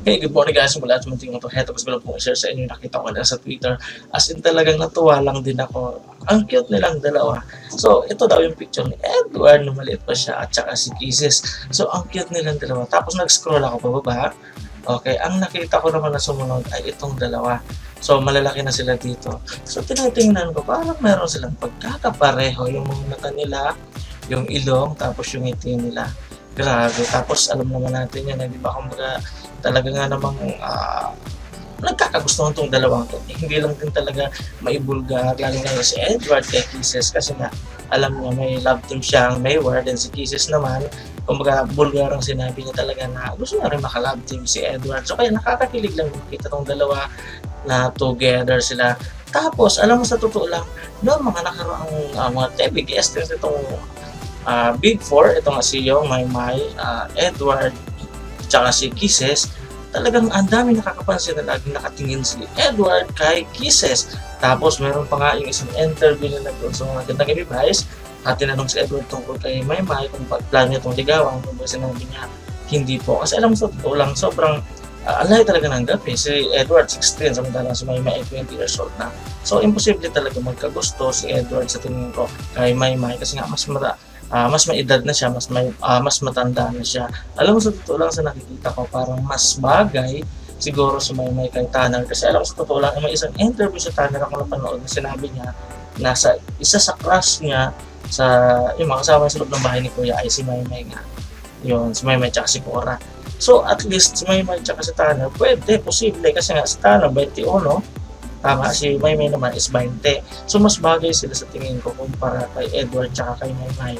Hey, good morning guys. Mula at munting ito. Heto, gusto ko lang pong i-share sa inyo. Nakita ko lang sa Twitter. As in talagang natuwa lang din ako. Ang cute nilang dalawa. So, ito daw yung picture ni Edward na maliit pa siya at saka si Kisses. So, ang cute nilang dalawa. Tapos nag-scroll ako pababa. Okay, ang nakita ko naman na sumunod ay itong dalawa. So, malalaki na sila dito. So, tinitingnan ko, parang meron silang pagkakapareho. Yung mga mata nila, yung ilong, tapos yung ngiti nila. Grabe. Tapos, alam naman natin yan, eh, di ba? Kumbaga, talaga nga namang ah, nagkakagustuhan tong dalawang to. Hindi lang din talaga maibulgar, lalo na si Edward kay Kisses kasi nga alam niya may love team siyang Mayward and si Kisses naman kumbaga bulgar ang sinabi niya talaga na gusto niya rin makalove team si Edward. So kaya nakakakilig lang makita tong dalawa na together sila. Tapos, alam mo sa totoo lang, noong mga nakaraang ah, mga TV guests itong ah, Big Four, ito nga si Young Maymay, ah, Edward, tsaka si Kisses, talagang ang dami nakakapansin na laging nakatingin si Edward kay Kisses. Tapos meron pa nga yung isang interview nila doon sa mga gandang advice at tinanong si Edward tungkol kay Maymay kung plano niya itong ligawan kung ba sinabi niya hindi po. Kasi alam mo sa totoo lang, sobrang uh, alay talaga ng gabi. Si Edward 16, samantalang si Maymay ay 20 years old na. So imposible talaga magkagusto si Edward sa tingin ko kay Maymay kasi nga mas mata, ah, mas may edad na siya, mas may ah, mas matanda na siya. Alam mo sa totoo lang sa nakikita ko, parang mas bagay siguro sa may may kay Tanner. Kasi alam mo sa totoo lang, may isang interview sa Tanner ako napanood na sinabi niya na sa isa sa crush niya sa yung mga kasama sa loob ng bahay ni Kuya ay si Maymay nga. Yun, si Maymay tsaka si Cora. So at least si Maymay tsaka si Tanner, pwede, posible kasi nga si Tanner 21, tama, si Maymay naman is 20. So mas bagay sila sa tingin ko kumpara kay Edward tsaka kay Maymay.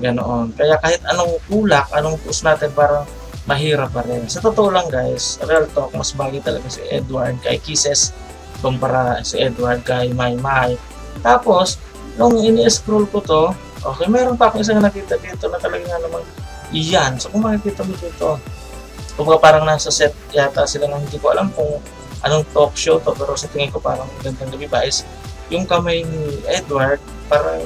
Ganoon. Kaya kahit anong kulak, anong push natin parang mahirap pa rin. Sa totoo lang guys, real talk, mas bagay talaga si Edward kay Kisses kumpara si Edward kay Maymay. Tapos, nung ini-scroll ko to, okay, meron pa akong isang nakita dito na talaga nga namang iyan. So kung makikita mo dito, kumbaga parang nasa set yata sila na hindi ko alam kung anong talk show to, pero sa tingin ko parang gandang gabi ba is yung kamay ni Edward, parang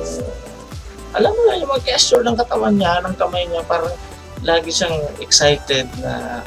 alam mo yung mga gesture ng katawan niya, ng kamay niya, parang lagi siyang excited na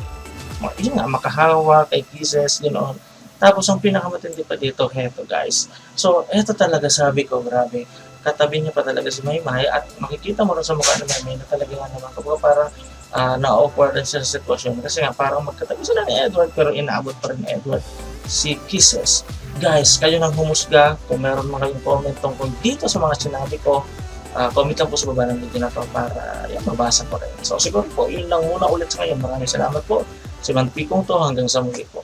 yun nga, makahawa kay kisses, ganoon. Tapos ang pinakamatindi pa dito, heto guys. So, eto talaga sabi ko, grabe. Katabi niya pa talaga si Maymay at makikita mo rin sa mukha ni Maymay na talaga nga naman kumbaga parang ah, na-awkward siya sa sitwasyon kasi nga parang magkatabi sila ni Edward pero inaabot pa rin ni Edward si Kisses. Guys, kayo nang humusga kung meron mga kayong comment tungkol dito sa mga sinabi ko Ah, comment lang po sa baba ng video na to para yan, mabasa ko rin. So siguro po, yun lang muna ulit sa ngayon. Maraming salamat po. Si Manpikong to hanggang sa muli po.